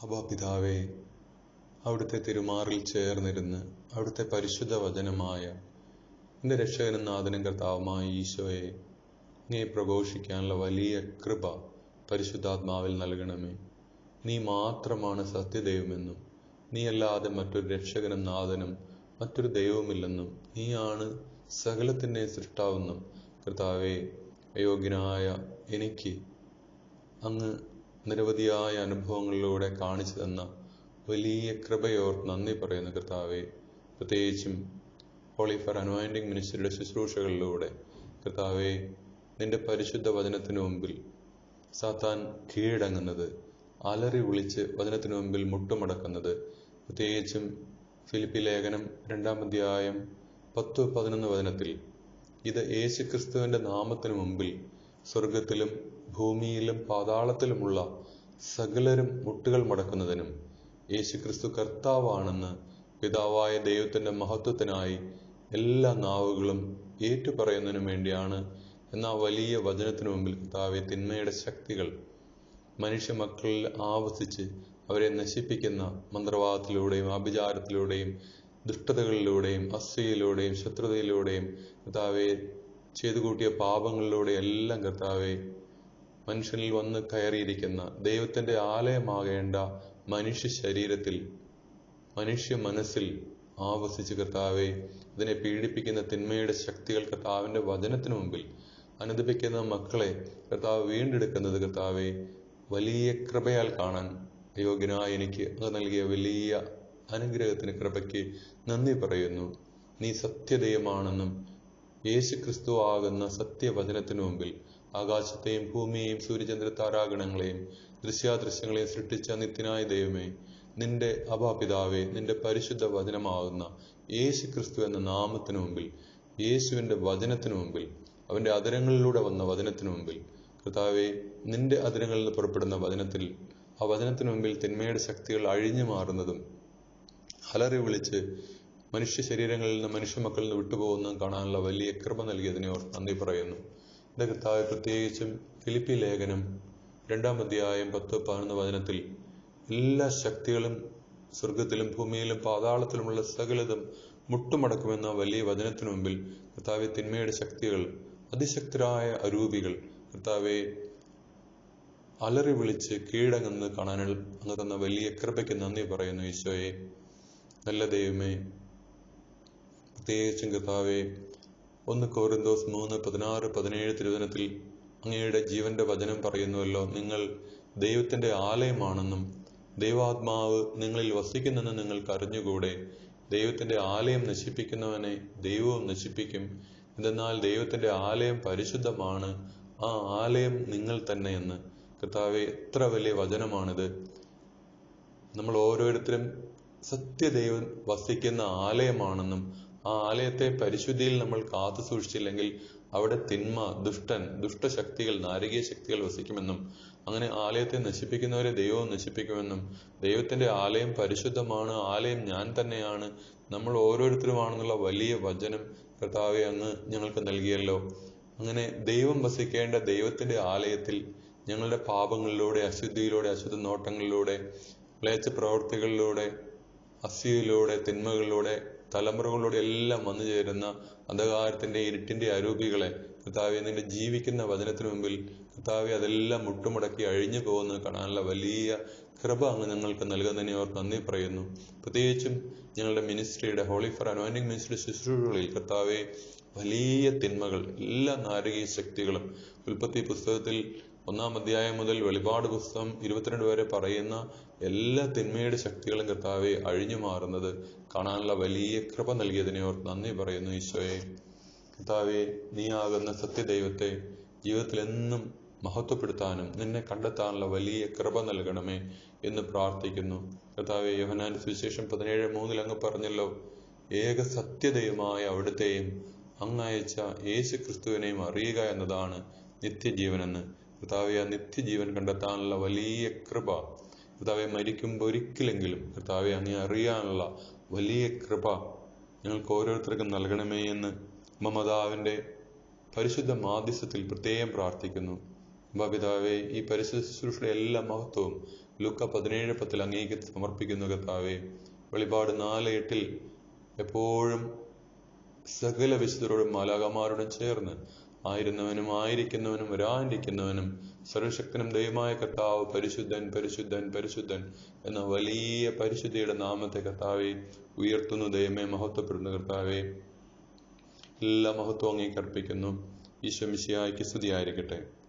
അബാ പിതാവേ അവിടുത്തെ തിരുമാറിൽ ചേർന്നിരുന്ന് അവിടുത്തെ പരിശുദ്ധ വചനമായ എന്റെ രക്ഷകനും നാഥനും കർത്താവുമായ ഈശോയെ നീ പ്രഘോഷിക്കാനുള്ള വലിയ കൃപ പരിശുദ്ധാത്മാവിൽ നൽകണമേ. നീ മാത്രമാണ് സത്യദൈവമെന്നും നീ അല്ലാതെ മറ്റൊരു രക്ഷകനും നാഥനും മറ്റൊരു ദൈവമില്ലെന്നും നീയാണ് സകലത്തിന്റെ സൃഷ്ടാവെന്നും കർത്താവെ അയോഗ്യനായ എനിക്ക് അങ്ങ് നിരവധിയായ അനുഭവങ്ങളിലൂടെ കാണിച്ചു തന്ന വലിയ കൃപയോർ നന്ദി പറയുന്ന കർത്താവെ. പ്രത്യേകിച്ചും ഹോളി ഫർ അനോയിന്റിംഗ് മിനിസ്റ്ററിയുടെ ശുശ്രൂഷകളിലൂടെ. കർത്താവെ നിന്റെ പരിശുദ്ധ വചനത്തിന് മുമ്പിൽ സാത്താൻ കീഴടങ്ങുന്നത് അലറി വിളിച്ച് വചനത്തിനു മുമ്പിൽ മുട്ടുമടക്കുന്നത്. പ്രത്യേകിച്ചും ഫിലിപ്പി ലേഖനം രണ്ടാം അധ്യായം പത്ത് പതിനൊന്ന് വചനത്തിൽ ഇത് യേശു ക്രിസ്തുവിന്റെ നാമത്തിനു മുമ്പിൽ സ്വർഗത്തിലും ഭൂമിയിലും പാതാളത്തിലുമുള്ള സകലരും മുട്ടുകൾ മടക്കുന്നതിനും യേശുക്രിസ്തു കർത്താവാണെന്ന് പിതാവായ ദൈവത്തിന്റെ മഹത്വത്തിനായി എല്ലാ നാവുകളും ഏറ്റുപറയുന്നതിനും വേണ്ടിയാണ് എന്ന വലിയ വചനത്തിനു മുമ്പിൽ കർത്താവെ തിന്മയുടെ ശക്തികൾ മനുഷ്യ മക്കളിൽ ആവസിച്ച് അവരെ നശിപ്പിക്കുന്ന മന്ത്രവാദത്തിലൂടെയും ആഭിചാരത്തിലൂടെയും ദുഷ്ടതകളിലൂടെയും അസൂയയിലൂടെയും ശത്രുതയിലൂടെയും കർത്താവെ ചെയ്തു കൂട്ടിയ പാപങ്ങളിലൂടെ എല്ലാം കർത്താവെ മനുഷ്യനിൽ വന്ന് കയറിയിരിക്കുന്ന ദൈവത്തിന്റെ ആലയമാകേണ്ട മനുഷ്യ ശരീരത്തിൽ മനുഷ്യ മനസ്സിൽ ആവസിച്ച് കർത്താവെ ഇതിനെ പീഡിപ്പിക്കുന്ന തിന്മയുടെ ശക്തികൾ കർത്താവിന്റെ വചനത്തിനു മുമ്പിൽ അനുദപിക്കുന്ന മക്കളെ കർത്താവ് വീണ്ടെടുക്കുന്നത് കർത്താവെ വലിയ കൃപയാൽ കാണാൻ അയോഗ്യനായ എനിക്ക് അത് നൽകിയ വലിയ അനുഗ്രഹത്തിന് കൃപയ്ക്ക് നന്ദി പറയുന്നു. നീ സത്യദൈവമാണെന്നും യേശു ക്രിസ്തു ആകുന്ന സത്യവചനത്തിനു മുമ്പിൽ ആകാശത്തെയും ഭൂമിയെയും സൂര്യചന്ദ്ര താരാഗണങ്ങളെയും ദൃശ്യാദൃശ്യങ്ങളെയും സൃഷ്ടിച്ച നിത്യനായ ദൈവമേ നിന്റെ അഭാപിതാവേ നിന്റെ പരിശുദ്ധ വചനമാകുന്ന യേശു ക്രിസ്തു എന്ന നാമത്തിനു മുമ്പിൽ യേശുവിന്റെ വചനത്തിനു മുമ്പിൽ അവന്റെ അതിരങ്ങളിലൂടെ വന്ന വചനത്തിനു മുമ്പിൽ കർത്താവെ നിന്റെ അതിരങ്ങളിൽ നിന്ന് പുറപ്പെടുന്ന വചനത്തിൽ ആ വചനത്തിനു മുമ്പിൽ തിന്മയുടെ ശക്തികൾ അഴിഞ്ഞു മാറുന്നതും അലറി വിളിച്ച് മനുഷ്യ ശരീരങ്ങളിൽ നിന്ന് മനുഷ്യ മക്കളിൽ നിന്ന് വിട്ടുപോകുന്നതും കാണാനുള്ള വലിയ കൃപ നൽകിയതിനെ നന്ദി പറയുന്നു. എന്റെ കർത്താവ് പ്രത്യേകിച്ചും ഫിലിപ്പി ലേഖനം രണ്ടാം അധ്യായം പത്ത് പതിനൊന്ന് വചനത്തിൽ എല്ലാ ശക്തികളും സ്വർഗത്തിലും ഭൂമിയിലും പാതാളത്തിലുമുള്ള സകലതും മുട്ടുമടക്കുമെന്ന വലിയ വചനത്തിനു മുമ്പിൽ കർത്താവെ തിന്മയുടെ ശക്തികൾ അതിശക്തരായ അരൂപികൾ കർത്താവെ അലറി വിളിച്ച് കീഴടങ്ങുന്നത് കാണാൻ അങ്ങ് തന്ന വലിയ കൃപയ്ക്ക് നന്ദി പറയുന്നു ഈശോയെ. നല്ല ദൈവമേ പ്രത്യേകിച്ചും കർത്താവെ ഒന്ന് കോരിന്തോസ് മൂന്ന് പതിനാറ് പതിനേഴ് തിരുവനത്തിൽ അങ്ങയുടെ ജീവന്റെ വചനം പറയുന്നുവല്ലോ. നിങ്ങൾ ദൈവത്തിന്റെ ആലയമാണെന്നും ദൈവാത്മാവ് നിങ്ങളിൽ വസിക്കുന്നെന്ന് നിങ്ങൾക്ക് അറിഞ്ഞുകൂടെ. ദൈവത്തിന്റെ ആലയം നശിപ്പിക്കുന്നവനെ ദൈവവും നശിപ്പിക്കും. എന്തെന്നാൽ ദൈവത്തിന്റെ ആലയം പരിശുദ്ധമാണ്. ആ ആലയം നിങ്ങൾ തന്നെയെന്ന്. കർത്താവെ എത്ര വലിയ വചനമാണിത്. നമ്മൾ ഓരോരുത്തരും സത്യദൈവം വസിക്കുന്ന ആലയമാണെന്നും ആ ആലയത്തെ പരിശുദ്ധിയിൽ നമ്മൾ കാത്തു സൂക്ഷിച്ചില്ലെങ്കിൽ അവിടെ തിന്മ ദുഷ്ടൻ ദുഷ്ടശക്തികൾ നാരകീയ ശക്തികൾ വസിക്കുമെന്നും അങ്ങനെ ആലയത്തെ നശിപ്പിക്കുന്നവരെ ദൈവം നശിപ്പിക്കുമെന്നും ദൈവത്തിന്റെ ആലയം പരിശുദ്ധമാണ് ആലയം ഞാൻ തന്നെയാണ് നമ്മൾ ഓരോരുത്തരുമാണെന്നുള്ള വലിയ വചനം കർത്താവെ അങ്ങ് ഞങ്ങൾക്ക് നൽകിയല്ലോ. അങ്ങനെ ദൈവം വസിക്കേണ്ട ദൈവത്തിന്റെ ആലയത്തിൽ ഞങ്ങളുടെ പാപങ്ങളിലൂടെ അശുദ്ധിയിലൂടെ അശുദ്ധ നോട്ടങ്ങളിലൂടെ മ്ലേച്ഛ പ്രവൃത്തികളിലൂടെ അസ്യയിലൂടെ തിന്മകളിലൂടെ തലമുറകളിലൂടെ എല്ലാം വന്നു ചേരുന്ന അന്ധകാരത്തിന്റെ ഇരുട്ടിന്റെ അരൂപികളെ കർത്താവെ നിന്റെ ജീവിക്കുന്ന വചനത്തിന് മുമ്പിൽ കർത്താവെ അതെല്ലാം മുട്ടുമുടക്കി അഴിഞ്ഞു പോകുന്നത് കാണാനുള്ള വലിയ കൃപ അങ്ങ് ഞങ്ങൾക്ക് നൽകുന്നതിനെ അവർ നന്ദി പറയുന്നു. പ്രത്യേകിച്ചും ഞങ്ങളുടെ മിനിസ്ട്രിയുടെ ഹോളി ഫോർ അനോയിന്റിംഗ് മിനിസ്ട്രി ശുശ്രൂഷകളിൽ കർത്താവെ വലിയ തിന്മകൾ എല്ലാ നാരകീയ ശക്തികളും ഉൽപ്പത്തി പുസ്തകത്തിൽ ഒന്നാം അധ്യായം മുതൽ വെളിപാട് പുസ്തകം ഇരുപത്തിരണ്ട് വരെ പറയുന്ന എല്ലാ തിന്മയുടെ ശക്തികളും കർത്താവെ അഴിഞ്ഞു മാറുന്നത് കാണാനുള്ള വലിയ കൃപ നൽകിയതിനെ ഓർത്ത് നന്ദി പറയുന്നു ഈശോയെ. കർത്താവെ ആകുന്ന സത്യദൈവത്തെ ജീവിതത്തിൽ എന്നും മഹത്വപ്പെടുത്താനും നിന്നെ കണ്ടെത്താനുള്ള വലിയ കൃപ നൽകണമേ എന്ന് പ്രാർത്ഥിക്കുന്നു. കർത്താവെ യോഹനാന്റെ സുവിശേഷം പതിനേഴ് മൂന്നിൽ അങ്ങ് പറഞ്ഞല്ലോ ഏക സത്യദൈവമായ അവിടുത്തെയും അങ്ങയച്ച യേശു ക്രിസ്തുവിനെയും അറിയുക എന്നതാണ് നിത്യജീവനെന്ന്. കർത്താവെ ആ നിത്യജീവൻ കണ്ടെത്താനുള്ള വലിയ കൃപ കർത്താവെ മരിക്കുമ്പോൾ ഒരിക്കലെങ്കിലും കർത്താവെ അങ്ങേ അറിയാനുള്ള വലിയ കൃപ ഞങ്ങൾക്ക് ഓരോരുത്തർക്കും നൽകണമേ എന്ന് മമതാവിന്റെ പരിശുദ്ധ മാധ്യസ്ഥത്തിൽ പ്രത്യേകം പ്രാർത്ഥിക്കുന്നു. പിതാവേ ഈ പരിശുദ്ധ ശുശ്രൂഷയുടെ എല്ലാ മഹത്വവും ലുക്ക പതിനേഴ് പത്തിൽ അങ്ങേക്ക് സമർപ്പിക്കുന്നു കർത്താവെ. വെളിപാട് നാല് എട്ടിൽ എപ്പോഴും സകല വിശുദ്ധരോടും മാലാകമാരോടും ചേർന്ന് ആയിരുന്നവനും ആയിരിക്കുന്നവനും വരാനിരിക്കുന്നവനും സർവശക്തനും ദൈവമായ കർത്താവ് പരിശുദ്ധൻ പരിശുദ്ധൻ പരിശുദ്ധൻ എന്ന വലിയ പരിശുദ്ധിയുടെ നാമത്തെ കർത്താവെ ഉയർത്തുന്നു ദൈവമേ മഹത്വപ്പെടുന്ന കർത്താവെ. എല്ലാ മഹത്വം അങ്ങേക്ക് അർപ്പിക്കുന്നു. ഈശോ സ്തുതിയായിരിക്കട്ടെ.